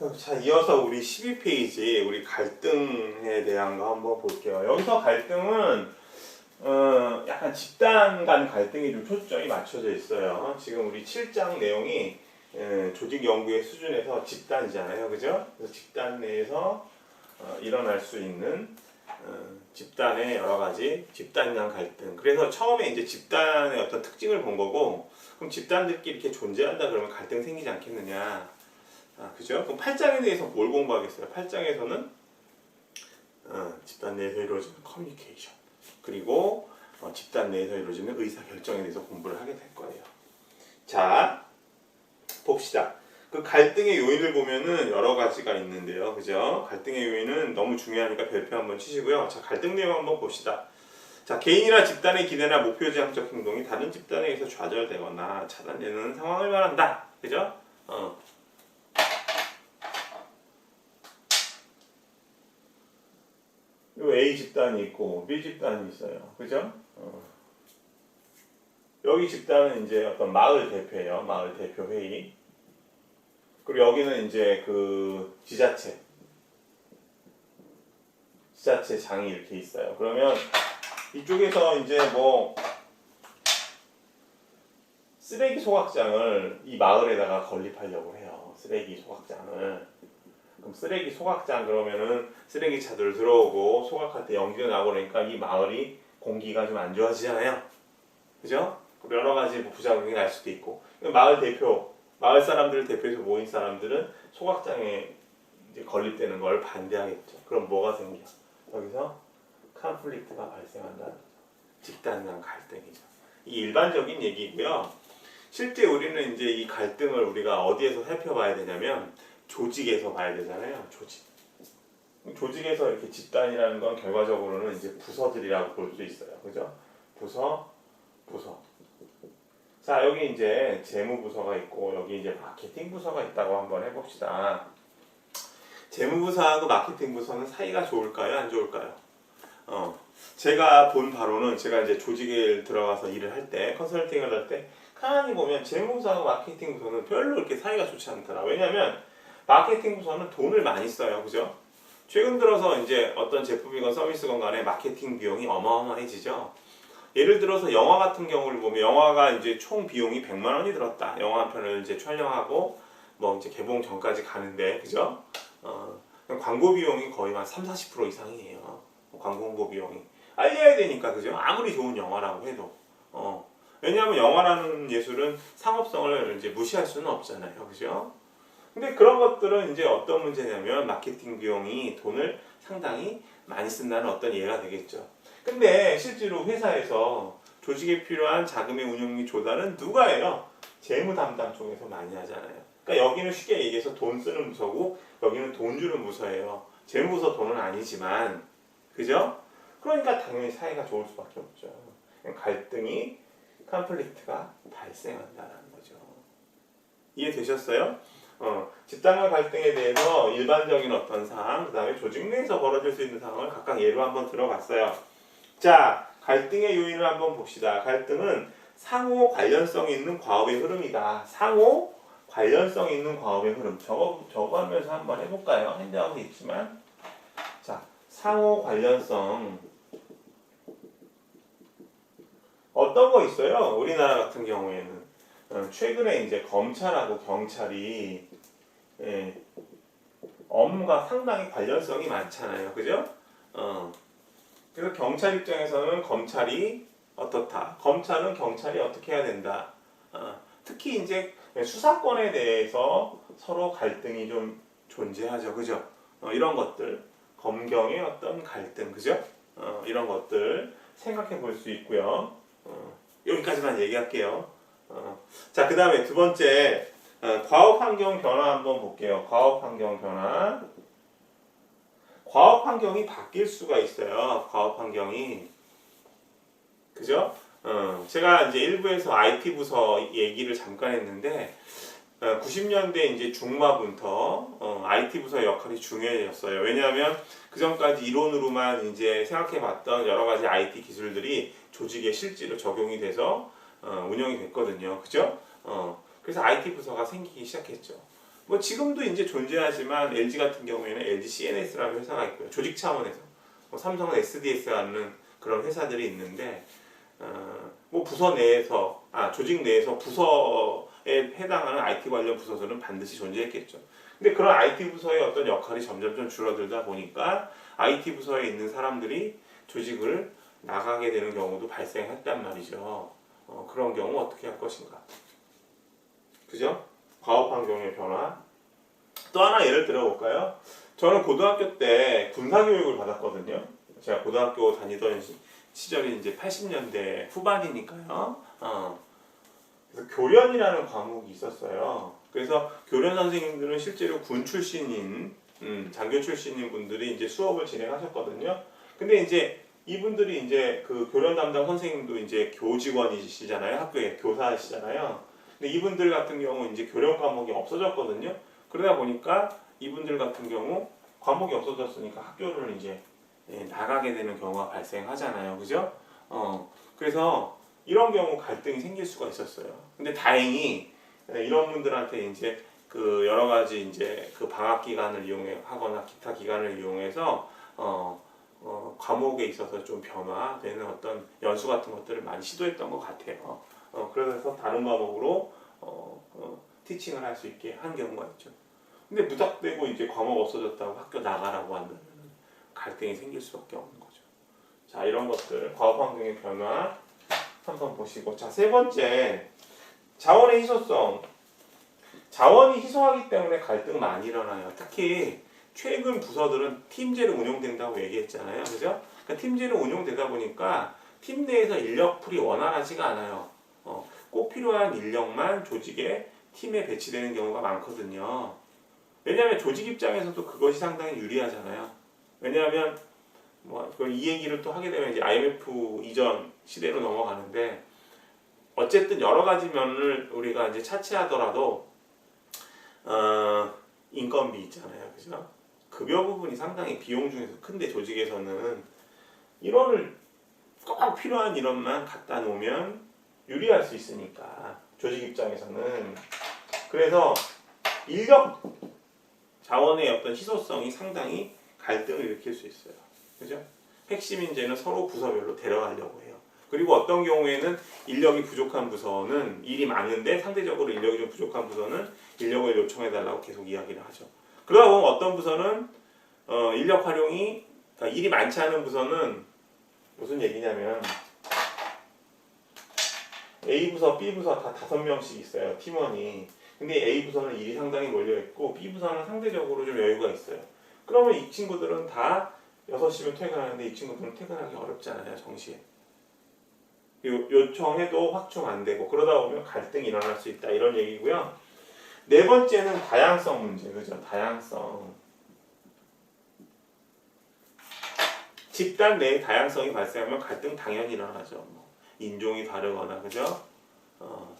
자, 이어서 우리 12페이지 우리 갈등에 대한 거 한번 볼게요. 여기서 갈등은 어, 약간 집단 간 갈등이 좀 초점이 맞춰져 있어요. 지금 우리 7장 내용이 에, 조직 연구의 수준에서 집단이잖아요. 그죠? 그래서 집단 내에서 어, 일어날 수 있는 어, 집단의 여러 가지 집단 간 갈등. 그래서 처음에 이제 집단의 어떤 특징을 본 거고, 그럼 집단들끼리 이렇게 존재한다 그러면 갈등 생기지 않겠느냐? 아, 그죠? 그럼 8장에 대해서 뭘 공부하겠어요? 8장에서는 어, 집단 내에서 이루어지는 커뮤니케이션 그리고 어, 집단 내에서 이루어지는 의사 결정에 대해서 공부를 하게 될 거예요. 자, 봅시다. 그 갈등의 요인을 보면은 여러 가지가 있는데요. 그죠? 갈등의 요인은 너무 중요하니까 별표 한번 치시고요. 자, 갈등 내용 한번 봅시다. 자, 개인이나 집단의 기대나 목표 지향적 행동이 다른 집단에 의해서 좌절되거나 차단되는 상황을 말한다. 그죠? 어. 요 A 집단이 있고 B 집단이 있어요. 그죠? 어. 여기 집단은 이제 어떤 마을 대표예요. 마을 대표 회의. 그리고 여기는 이제 그 지자체. 지자체 장이 이렇게 있어요. 그러면 이쪽에서 이제 뭐 쓰레기 소각장을 이 마을에다가 건립하려고 해요. 쓰레기 소각장을. 그럼 쓰레기 소각장 그러면은 쓰레기 차들 들어오고 소각할 때 연기가 나고 그러니까 이 마을이 공기가 좀 안 좋아지잖아요. 그죠? 여러 가지 뭐 부작용이 날 수도 있고 마을 대표, 마을 사람들을 대표해서 모인 사람들은 소각장에 건립되는 걸 반대하겠죠. 그럼 뭐가 생겨? 여기서 컨플릭트가 발생한다는 거죠. 집단 간 갈등이죠. 이 일반적인 얘기고요. 실제 우리는 이제 이 갈등을 우리가 어디에서 살펴봐야 되냐면 조직에서 봐야 되잖아요. 조직. 조직에서 이렇게 집단이라는 건 결과적으로는 이제 부서들이라고 볼 수 있어요. 그죠? 부서, 부서. 자, 여기 이제 재무부서가 있고, 여기 이제 마케팅 부서가 있다고 한번 해봅시다. 재무부서하고 마케팅 부서는 사이가 좋을까요? 안 좋을까요? 어. 제가 본 바로는 제가 이제 조직에 들어가서 일을 할 때, 컨설팅을 할 때, 가만히 보면 재무부서하고 마케팅 부서는 별로 이렇게 사이가 좋지 않더라. 왜냐면, 마케팅 부서는 돈을 많이 써요. 그죠? 최근 들어서 이제 어떤 제품이건 서비스건 간에 마케팅 비용이 어마어마해지죠. 예를 들어서 영화 같은 경우를 보면 영화가 이제 총 비용이 100만 원이 들었다. 영화 한 편을 이제 촬영하고 뭐 이제 개봉 전까지 가는데 그죠? 어, 광고 비용이 거의 한 3, 40% 이상이에요. 광고 홍보 비용이 알려야 되니까 그죠? 아무리 좋은 영화라고 해도 어, 왜냐하면 영화라는 예술은 상업성을 이제 무시할 수는 없잖아요. 그죠? 근데 그런 것들은 이제 어떤 문제냐면 마케팅 비용이 돈을 상당히 많이 쓴다는 어떤 예가 되겠죠. 근데 실제로 회사에서 조직에 필요한 자금의 운영 및 조달은 누가 해요? 재무 담당 쪽에서 많이 하잖아요. 그러니까 여기는 쉽게 얘기해서 돈 쓰는 부서고 여기는 돈 주는 부서예요. 재무부서 돈은 아니지만 그죠? 그러니까 당연히 사이가 좋을 수밖에 없죠. 갈등이 컨플릭트가 발생한다는 거죠. 이해되셨어요? 어, 집단과 갈등에 대해서 일반적인 어떤 상황, 그 다음에 조직 내에서 벌어질 수 있는 상황을 각각 예로 한번 들어봤어요. 자, 갈등의 요인을 한번 봅시다. 갈등은 상호 관련성 있는 과업의 흐름이다. 상호 관련성 있는 과업의 흐름. 저거, 저거 하면서 한번 해볼까요? 핸드아웃에 있지만. 자, 상호 관련성. 어떤 거 있어요? 우리나라 같은 경우에는. 어, 최근에 이제 검찰하고 경찰이 예, 업무가 상당히 관련성이 많잖아요. 그죠? 어. 그래서 경찰 입장에서는 검찰이 어떻다. 검찰은 경찰이 어떻게 해야 된다. 어. 특히 이제 수사권에 대해서 서로 갈등이 좀 존재하죠. 그죠? 어, 이런 것들. 검경의 어떤 갈등. 그죠? 어, 이런 것들 생각해 볼 수 있고요. 어, 여기까지만 얘기할게요. 어. 자, 그 다음에 두 번째, 어, 과업 환경 변화 한번 볼게요. 과업 환경 변화. 과업 환경이 바뀔 수가 있어요. 과업 환경이. 그죠? 어, 제가 이제 일부에서 IT 부서 얘기를 잠깐 했는데, 어, 90년대 이제 중반부터 어, IT 부서의 역할이 중요해졌어요. 왜냐하면 그 전까지 이론으로만 이제 생각해봤던 여러 가지 IT 기술들이 조직에 실제로 적용이 돼서 어, 운영이 됐거든요. 그죠? 어, 그래서 IT 부서가 생기기 시작했죠. 뭐 지금도 이제 존재하지만 LG 같은 경우에는 LG CNS라는 회사가 있고요. 조직 차원에서 뭐 삼성은 SDS라는 그런 회사들이 있는데 어, 뭐 부서 내에서 아 조직 내에서 부서에 해당하는 IT 관련 부서들은 반드시 존재했겠죠. 근데 그런 IT 부서의 어떤 역할이 점점점 줄어들다 보니까 IT 부서에 있는 사람들이 조직을 나가게 되는 경우도 발생했단 말이죠. 어, 그런 경우 어떻게 할 것인가? 그죠? 과업 환경의 변화. 또 하나 예를 들어볼까요? 저는 고등학교 때 군사 교육을 받았거든요. 제가 고등학교 다니던 시- 시절이 이제 80년대 후반이니까요. 어. 그래서 교련이라는 과목이 있었어요. 그래서 교련 선생님들은 실제로 군 출신인, 음, 장교 출신인 분들이 이제 수업을 진행하셨거든요. 근데 이제 이분들이 이제 그 교련 담당 선생님도 이제 교직원이시잖아요. 학교에 교사시잖아요. 근데 이분들 같은 경우 이제 교련 과목이 없어졌거든요. 그러다 보니까 이분들 같은 경우 과목이 없어졌으니까 학교를 이제 예, 나가게 되는 경우가 발생하잖아요. 그죠? 어, 그래서 이런 경우 갈등이 생길 수가 있었어요. 근데 다행히 예, 이런 분들한테 이제 그 여러 가지 이제 그 방학 기간을 이용해 하거나 기타 기간을 이용해서 어, 어, 과목에 있어서 좀 변화되는 어떤 연수 같은 것들을 많이 시도했던 것 같아요. 어, 그래서 다른 과목으로 어, 어, 티칭을 할 수 있게 한 경우가 있죠. 근데 무작대고 이제 과목 없어졌다고 학교 나가라고 한다면 갈등이 생길 수밖에 없는 거죠. 자 이런 것들 과학 환경의 변화 한번 보시고 자 세 번째 자원의 희소성 자원이 희소하기 때문에 갈등 많이 일어나요. 특히 최근 부서들은 팀제로 운영된다고 얘기했잖아요. 그죠? 그러니까 팀제로 운영되다 보니까 팀 내에서 인력풀이 원활하지가 않아요. 어, 꼭 필요한 인력만 조직에 팀에 배치되는 경우가 많거든요. 왜냐하면 조직 입장에서도 그것이 상당히 유리하잖아요. 왜냐하면 뭐 이 얘기를 또 하게 되면 이제 IMF 이전 시대로 넘어가는데 어쨌든 여러 가지 면을 우리가 이제 차치하더라도 어, 인건비 있잖아요, 그죠? 급여 부분이 상당히 비용 중에서 큰데 조직에서는 인원을 꼭 필요한 인원만 갖다 놓으면 유리할 수 있으니까 조직 입장에서는 그래서 인력 자원의 어떤 희소성이 상당히 갈등을 일으킬 수 있어요. 그죠? 핵심 인재는 서로 부서별로 데려가려고 해요. 그리고 어떤 경우에는 인력이 부족한 부서는 일이 많은데 상대적으로 인력이 좀 부족한 부서는 인력을 요청해 달라고 계속 이야기를 하죠. 그러다 보면 어떤 부서는 어, 인력 활용이 그러니까 일이 많지 않은 부서는 무슨 얘기냐면 A 부서, B 부서 다 다섯 명씩 있어요 팀원이. 근데 A 부서는 일이 상당히 몰려 있고 B 부서는 상대적으로 좀 여유가 있어요. 그러면 이 친구들은 다 6시면 퇴근하는데 이 친구들은 퇴근하기 어렵잖아요, 정시에. 요, 요청해도 확충 안 되고 그러다 보면 갈등이 일어날 수 있다 이런 얘기고요. 네 번째는 다양성 문제, 그죠? 다양성. 집단 내에 다양성이 발생하면 갈등 당연히 일어나죠. 뭐 인종이 다르거나, 그죠? 어,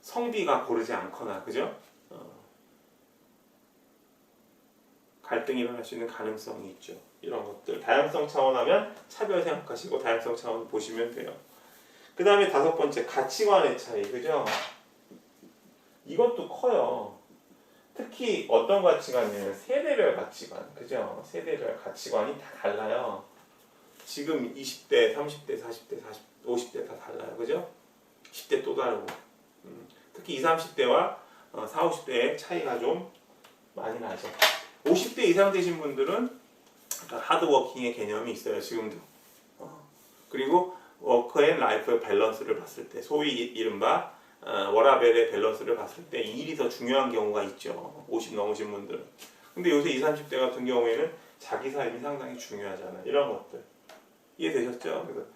성비가 고르지 않거나, 그죠? 어, 갈등이 일어날 수 있는 가능성이 있죠. 이런 것들 다양성 차원 하면 차별 생각하시고 다양성 차원 보시면 돼요. 그 다음에 다섯 번째 가치관의 차이 그죠? 이것도 커요. 특히 어떤 가치관이냐면 세대별 가치관 그죠? 세대별 가치관이 다 달라요. 지금 20대, 30대, 40대, 40, 50대 다 달라요. 그죠? 10대 또 다르고 음, 특히 20, 30대와 어, 40, 50대의 차이가 좀 많이 나죠. 50대 이상 되신 분들은 하드워킹의 개념이 있어요 지금도 어. 그리고 워크 앤 라이프의 밸런스를 봤을 때 소위 이- 이른바 어, 워라벨의 밸런스를 봤을 때 일이 더 중요한 경우가 있죠 50 넘으신 분들은 근데 요새 20, 30대 같은 경우에는 자기 삶이 상당히 중요하잖아요 이런 것들 이해되셨죠? 그래서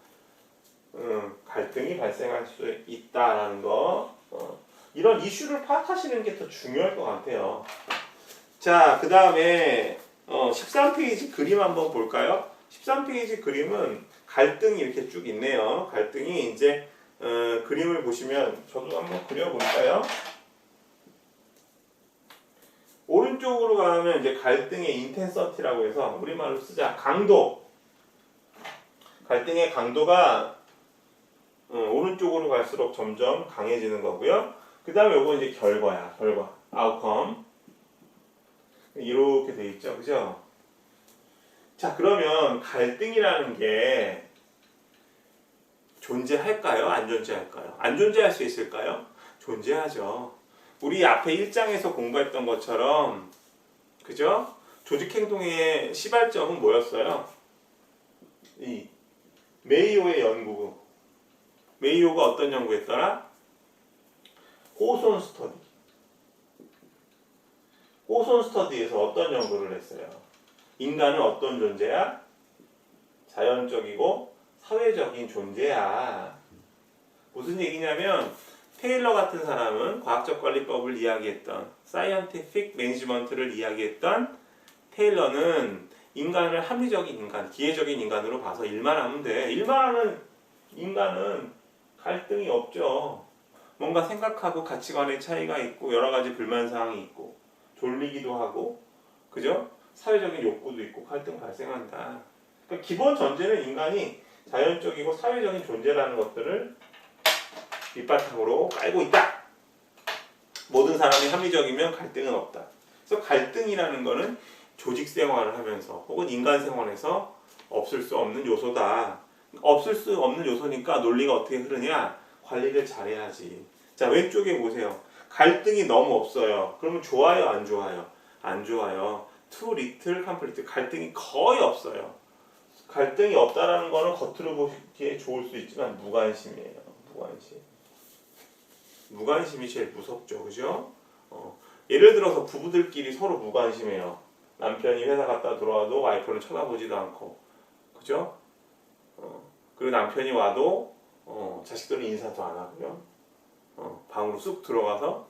음, 갈등이 발생할 수 있다라는 거 어, 이런 이슈를 파악하시는 게 더 중요할 것 같아요 자, 그 다음에 어, 13페이지 그림 한번 볼까요? 13페이지 그림은 갈등이 이렇게 쭉 있네요. 갈등이 이제 어, 그림을 보시면 저도 한번 그려볼까요? 오른쪽으로 가면 이제 갈등의 인텐서티라고 해서 우리말로 쓰자 강도. 갈등의 강도가 어, 오른쪽으로 갈수록 점점 강해지는 거고요. 그 다음에 요거 이제 결과야, 결과, outcome. 있죠, 그죠? 자, 그러면 갈등이라는 게 존재할까요? 안 존재할까요? 안 존재할 수 있을까요? 존재하죠. 우리 앞에 1장에서 공부했던 것처럼, 그죠? 조직행동의 시발점은 뭐였어요? 이 메이오의 연구. 메이오가 어떤 연구했더라? 호손 스터디. 호손 스터디에서 어떤 연구를 했어요? 인간은 어떤 존재야? 자연적이고 사회적인 존재야. 무슨 얘기냐면 테일러 같은 사람은 과학적 관리법을 이야기했던 사이언티픽 매니지먼트를 이야기했던 테일러는 인간을 합리적인 인간, 기계적인 인간으로 봐서 일만 하면 돼. 일만 하는 인간은 갈등이 없죠. 뭔가 생각하고 가치관의 차이가 있고 여러 가지 불만 사항이 있고 졸리기도 하고 그죠? 사회적인 욕구도 있고 갈등 발생한다. 그러니까 기본 전제는 인간이 자연적이고 사회적인 존재라는 것들을 밑바탕으로 깔고 있다. 모든 사람이 합리적이면 갈등은 없다. 그래서 갈등이라는 거는 조직 생활을 하면서 혹은 인간 생활에서 없을 수 없는 요소다. 없을 수 없는 요소니까 논리가 어떻게 흐르냐? 관리를 잘해야지. 자, 왼쪽에 보세요. 갈등이 너무 없어요. 그러면 좋아요, 안 좋아요? 안 좋아요. too little conflict. 갈등이 거의 없어요. 갈등이 없다라는 거는 겉으로 보기에 좋을 수 있지만 무관심이에요. 무관심. 무관심이 제일 무섭죠. 그죠? 어, 예를 들어서 부부들끼리 서로 무관심해요. 남편이 회사 갔다 들어와도 와이프는 쳐다보지도 않고. 그죠? 어, 그리고 남편이 와도 어, 자식들은 인사도 안 하고요. 어, 방으로 쑥 들어가서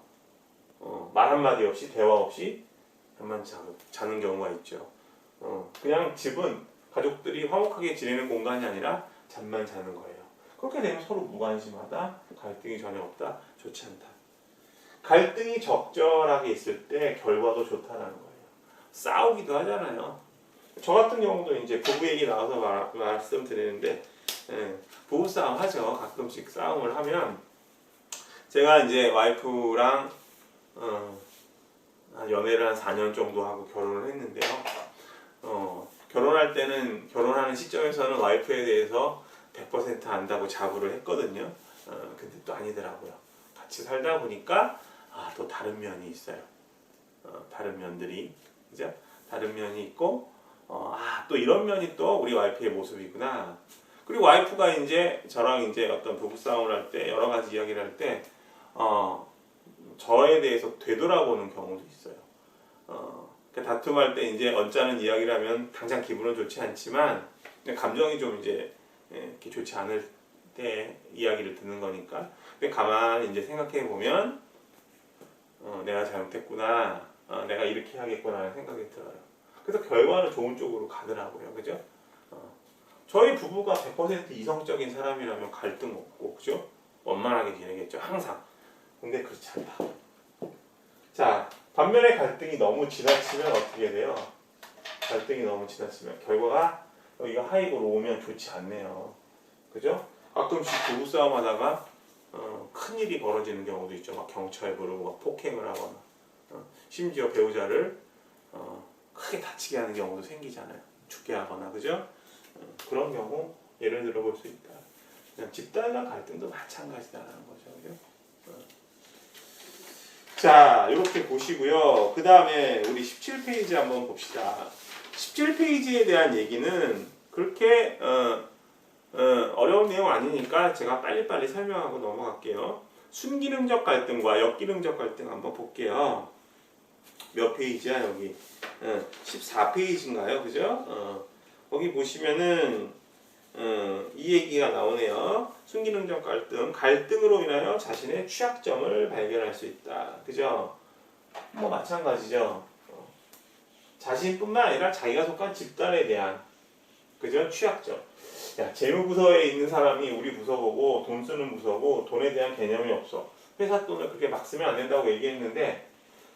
어, 말 한마디 없이 대화 없이 잠만 자, 자는 경우가 있죠. 어, 그냥 집은 가족들이 화목하게 지내는 공간이 아니라 잠만 자는 거예요. 그렇게 되면 서로 무관심하다, 갈등이 전혀 없다, 좋지 않다. 갈등이 적절하게 있을 때 결과도 좋다라는 거예요. 싸우기도 하잖아요. 저 같은 경우도 이제 부부 얘기 나와서 말, 말씀드리는데 예, 부부 싸움 하죠. 가끔씩 싸움을 하면 제가 이제 와이프랑 어, 한 연애를 한 4년 정도 하고 결혼을 했는데요. 어, 결혼할 때는 결혼하는 시점에서는 와이프에 대해서 100% 안다고 자부를 했거든요. 어, 근데 또 아니더라고요. 같이 살다 보니까 아, 또 다른 면이 있어요. 어, 다른 면들이 그죠? 다른 면이 있고 어, 아, 또 이런 면이 또 우리 와이프의 모습이구나. 그리고 와이프가 이제 저랑 이제 어떤 부부싸움을 할 때 여러 가지 이야기를 할 때 어, 저에 대해서 되돌아보는 경우도 있어요. 어, 그 다툼할 때 이제 언짢은 이야기를 하면 당장 기분은 좋지 않지만 감정이 좀 이제 예, 이렇게 좋지 않을 때 이야기를 듣는 거니까. 근데 가만히 이제 생각해 보면 어, 내가 잘못했구나. 어, 내가 이렇게 해야겠구나 하는 생각이 들어요. 그래서 결과는 좋은 쪽으로 가더라고요. 그죠? 어, 저희 부부가 100% 이성적인 사람이라면 갈등 없고, 그죠? 원만하게 지내겠죠. 항상. 근데 그렇지 않다. 자, 반면에 갈등이 너무 지나치면 어떻게 돼요? 갈등이 너무 지나치면 결과가 여기가 하이브로 오면 좋지 않네요. 그죠? 가끔씩 부부싸움 하다가 어, 큰일이 벌어지는 경우도 있죠. 막 경찰 부르고 막 폭행을 하거나 어, 심지어 배우자를 어, 크게 다치게 하는 경우도 생기잖아요. 죽게 하거나 그죠? 어, 그런 경우 예를 들어 볼 수 있다. 그냥 집단 간 갈등도 마찬가지다라는 거죠. 그죠? 어. 자, 이렇게 보시고요. 그 다음에 우리 17페이지 한번 봅시다. 17페이지에 대한 얘기는 그렇게 어, 어, 려운 내용 아니니까 제가 빨리빨리 설명하고 넘어갈게요. 순기능적 갈등과 역기능적 갈등 한번 볼게요. 몇 페이지야 여기? 어, 14페이지인가요, 그죠? 어, 거기 보시면은 어, 이 얘기가 나오네요. 순기능적 갈등, 갈등으로 인하여 자신의 취약점을 발견할 수 있다, 그죠? 뭐 마찬가지죠. 어, 자신뿐만 아니라 자기가 속한 집단에 대한 그죠? 취약점. 야, 재무부서에 있는 사람이 우리 부서 보고 돈 쓰는 부서고 돈에 대한 개념이 없어. 회사 돈을 그렇게 막 쓰면 안 된다고 얘기했는데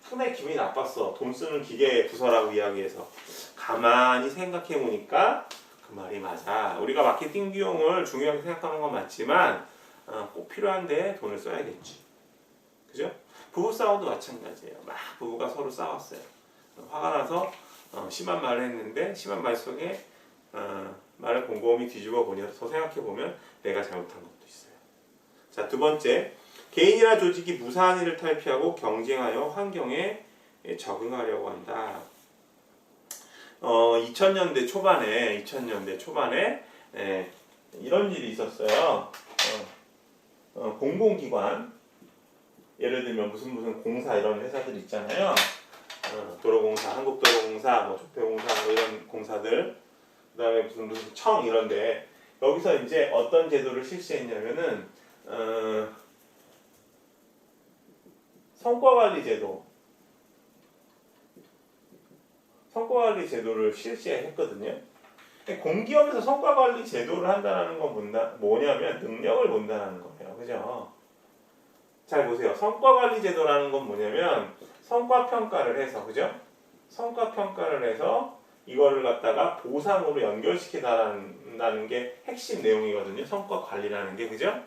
상당히 기분이 나빴어. 돈 쓰는 기계 부서라고 이야기해서. 가만히 생각해 보니까 그 말이 맞아. 우리가 마케팅 비용을 중요하게 생각하는 건 맞지만 어, 꼭 필요한데 돈을 써야겠지. 그죠? 부부 싸움도 마찬가지예요. 막 부부가 서로 싸웠어요. 화가 나서 어, 심한 말을 했는데 심한 말 속에 어, 말을 곰곰이 뒤집어 보면서 생각해 보면 내가 잘못한 것도 있어요. 자, 두 번째. 개인이나 조직이 무사한 일을 탈피하고 경쟁하여 환경에 적응하려고 한다. 어, 2000년대 초반에 2000년대 초반에 예, 이런 일이 있었어요. 어, 어, 공공기관 예를 들면 무슨 무슨 공사 이런 회사들 있잖아요. 어, 도로공사, 한국도로공사, 뭐 조폐공사 뭐 이런 공사들 그다음에 무슨 무슨 청 이런데 여기서 이제 어떤 제도를 실시했냐면은 어, 성과관리 제도 성과관리 제도를 실시했거든요. 공기업에서 성과관리 제도를 한다는 건 뭐냐면 능력을 본다는 거예요. 그죠? 잘 보세요. 성과관리 제도라는 건 뭐냐면 성과 평가를 해서 그죠? 성과 평가를 해서 이거를 갖다가 보상으로 연결시키다는 게 핵심 내용이거든요. 성과 관리라는 게 그죠?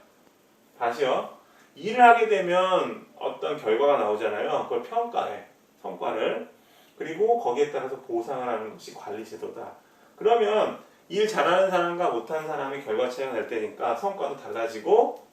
다시요. 일을 하게 되면 어떤 결과가 나오잖아요. 그걸 평가해. 성과를. 그리고 거기에 따라서 보상을 하는 것이 관리 제도다. 그러면 일 잘하는 사람과 못하는 사람의 결과 차이가 날 때니까 성과도 달라지고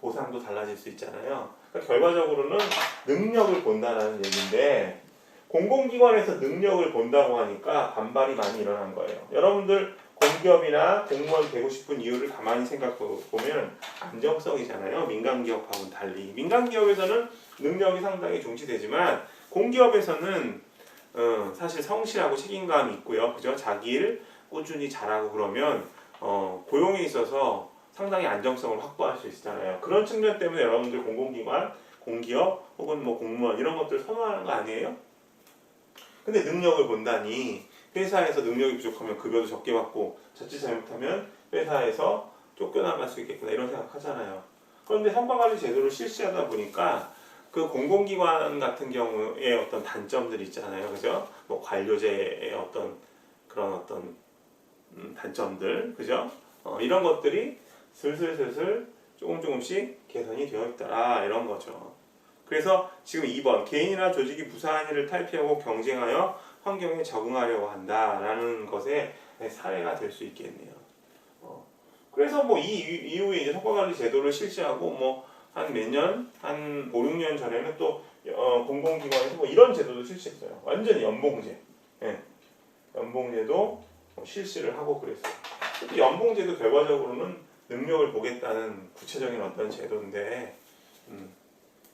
보상도 달라질 수 있잖아요. 그러니까 결과적으로는 능력을 본다는 얘기인데 공공기관에서 능력을 본다고 하니까 반발이 많이 일어난 거예요. 여러분들 공기업이나 공무원 되고 싶은 이유를 가만히 생각해 보면 안정성이잖아요. 민간기업하고는 달리 민간기업에서는 능력이 상당히 중시되지만 공기업에서는 어, 사실 성실하고 책임감이 있고요. 그죠? 자기 일 꾸준히 잘하고 그러면 어, 고용에 있어서 상당히 안정성을 확보할 수 있잖아요. 그런 측면 때문에 여러분들 공공기관, 공기업 혹은 뭐 공무원 이런 것들 선호하는 거 아니에요? 근데 능력을 본다니 회사에서 능력이 부족하면 급여도 적게 받고 자칫 잘못하면 회사에서 쫓겨나갈 수 있겠구나 이런 생각하잖아요. 그런데 성과관리 제도를 실시하다 보니까 그 공공기관 같은 경우에 어떤 단점들이 있잖아요, 그죠? 뭐 관료제의 어떤 그런 어떤 음, 단점들, 그죠? 어, 이런 것들이 슬슬슬슬 조금 조금씩 개선이 되어 있더라 이런 거죠. 그래서 지금 2번 개인이나 조직이 무사한 일을 탈피하고 경쟁하여 환경에 적응하려고 한다라는 것의 사례가 될 수 있겠네요. 어, 그래서 뭐 이 이후에 이제 성과관리 제도를 실시하고 뭐 한 몇 년, 한 5, 6년 전에는 또 어, 공공기관에서 뭐 이런 제도도 실시했어요. 완전히 연봉제. 예. 연봉제도 뭐 실시를 하고 그랬어요. 연봉제도 결과적으로는 능력을 보겠다는 구체적인 어떤 제도인데 음,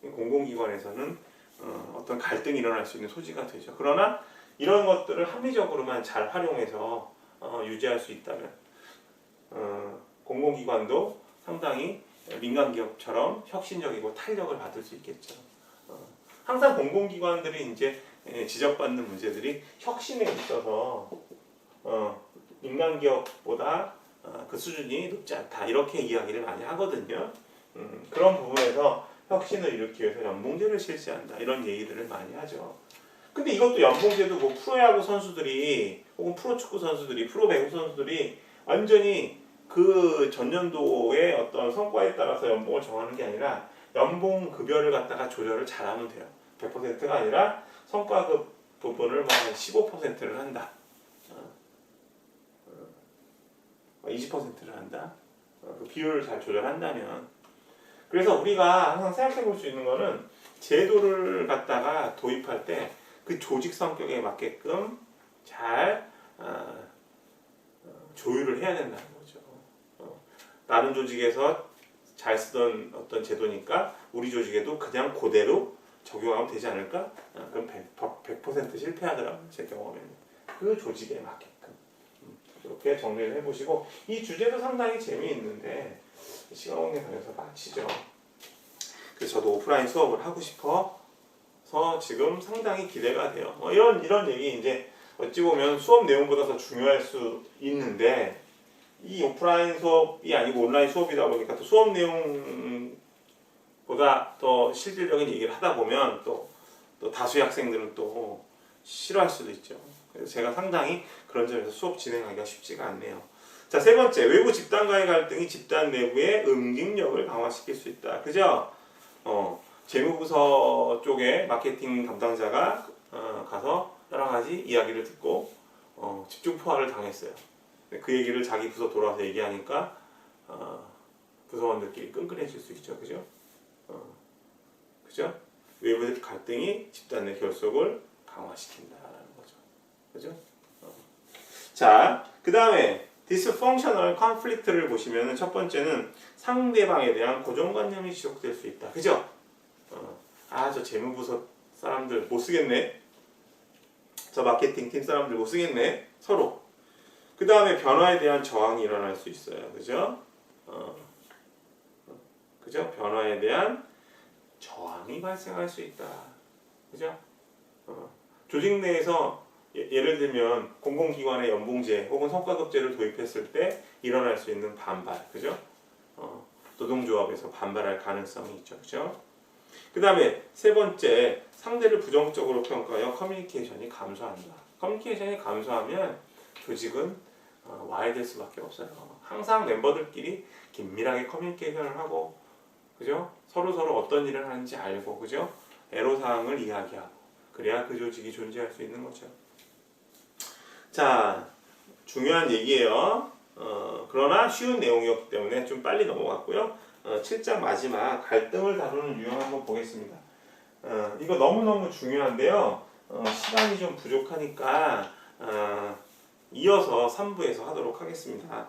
공공기관에서는 어, 어떤 갈등이 일어날 수 있는 소지가 되죠. 그러나 이런 것들을 합리적으로만 잘 활용해서 어, 유지할 수 있다면 어, 공공기관도 상당히 민간기업처럼 혁신적이고 탄력을 받을 수 있겠죠. 어, 항상 공공기관들이 이제 예, 지적받는 문제들이 혁신에 있어서 어, 민간기업보다 어, 그 수준이 높지 않다 이렇게 이야기를 많이 하거든요. 음, 그런 부분에서 혁신을 일으키기 위해서 연봉제를 실시한다 이런 얘기들을 많이 하죠. 근데 이것도 연봉제도 뭐 프로야구 선수들이 혹은 프로축구 선수들이 프로배구 선수들이 완전히 그 전년도의 어떤 성과에 따라서 연봉을 정하는 게 아니라 연봉 급여를 갖다가 조절을 잘하면 돼요. 100%가 아니라 성과급 부분을 뭐한 15%를 한다. 어, 20%를 한다. 어, 그 비율을 잘 조절한다면. 그래서 우리가 항상 생각해 볼 수 있는 거는 제도를 갖다가 도입할 때 그 조직 성격에 맞게끔 잘 어, 어, 조율을 해야 된다는 거죠. 어, 다른 조직에서 잘 쓰던 어떤 제도니까 우리 조직에도 그냥 그대로 적용하면 되지 않을까? 어, 그럼 100%, 100% 실패하더라고요. 제 경험에는. 그 조직에 맞게끔. 음, 이렇게 정리를 해보시고 이 주제도 상당히 재미있는데 시간 관계상에서 마치죠. 그래서 저도 오프라인 수업을 하고 싶어 서 지금 상당히 기대가 돼요. 뭐 이런 이런 얘기 이제 어찌 보면 수업 내용보다 더 중요할 수 있는데 이 오프라인 수업이 아니고 온라인 수업이다 보니까 또 수업 내용보다 더 실질적인 얘기를 하다 보면 또, 또 다수의 학생들은 또 싫어할 수도 있죠. 그래서 제가 상당히 그런 점에서 수업 진행하기가 쉽지가 않네요. 자, 세 번째, 외부 집단과의 갈등이 집단 내부의 응징력을 강화시킬 수 있다. 그죠? 어, 재무부서 쪽에 마케팅 담당자가 어, 가서 여러 가지 이야기를 듣고 어, 집중 포화를 당했어요. 그 얘기를 자기 부서 돌아와서 얘기하니까 어, 부서원들끼리 끈끈해질 수 있죠, 그죠? 어, 그죠? 외부 갈등이 집단 내 결속을 강화시킨다라는 거죠, 그죠? 어. 자, 그 다음에 dysfunctional conflict를 보시면은 첫 번째는 상대방에 대한 고정관념이 지속될 수 있다, 그죠? 어, 아, 저 재무부서 사람들 못 쓰겠네. 저 마케팅 팀 사람들 못 쓰겠네. 서로. 그 다음에 변화에 대한 저항이 일어날 수 있어요. 그죠? 어, 그죠? 변화에 대한 저항이 발생할 수 있다. 그죠? 어, 조직 내에서 예, 예를 들면 공공기관의 연봉제 혹은 성과급제를 도입했을 때 일어날 수 있는 반발. 그죠? 어, 노동조합에서 반발할 가능성이 있죠. 그죠? 그 다음에 세 번째 상대를 부정적으로 평가하여 커뮤니케이션이 감소한다. 커뮤니케이션이 감소하면 조직은 어, 와해될 수밖에 없어요. 항상 멤버들끼리 긴밀하게 커뮤니케이션을 하고 그죠? 서로 서로 어떤 일을 하는지 알고 그죠? 애로 사항을 이야기하고 그래야 그 조직이 존재할 수 있는 거죠. 자 중요한 얘기예요. 어, 그러나 쉬운 내용이었기 때문에 좀 빨리 넘어갔고요. 어, 7장 마지막 갈등을 다루는 유형 한번 보겠습니다. 어, 이거 너무너무 중요한데요. 어, 시간이 좀 부족하니까 어, 이어서 3부에서 하도록 하겠습니다.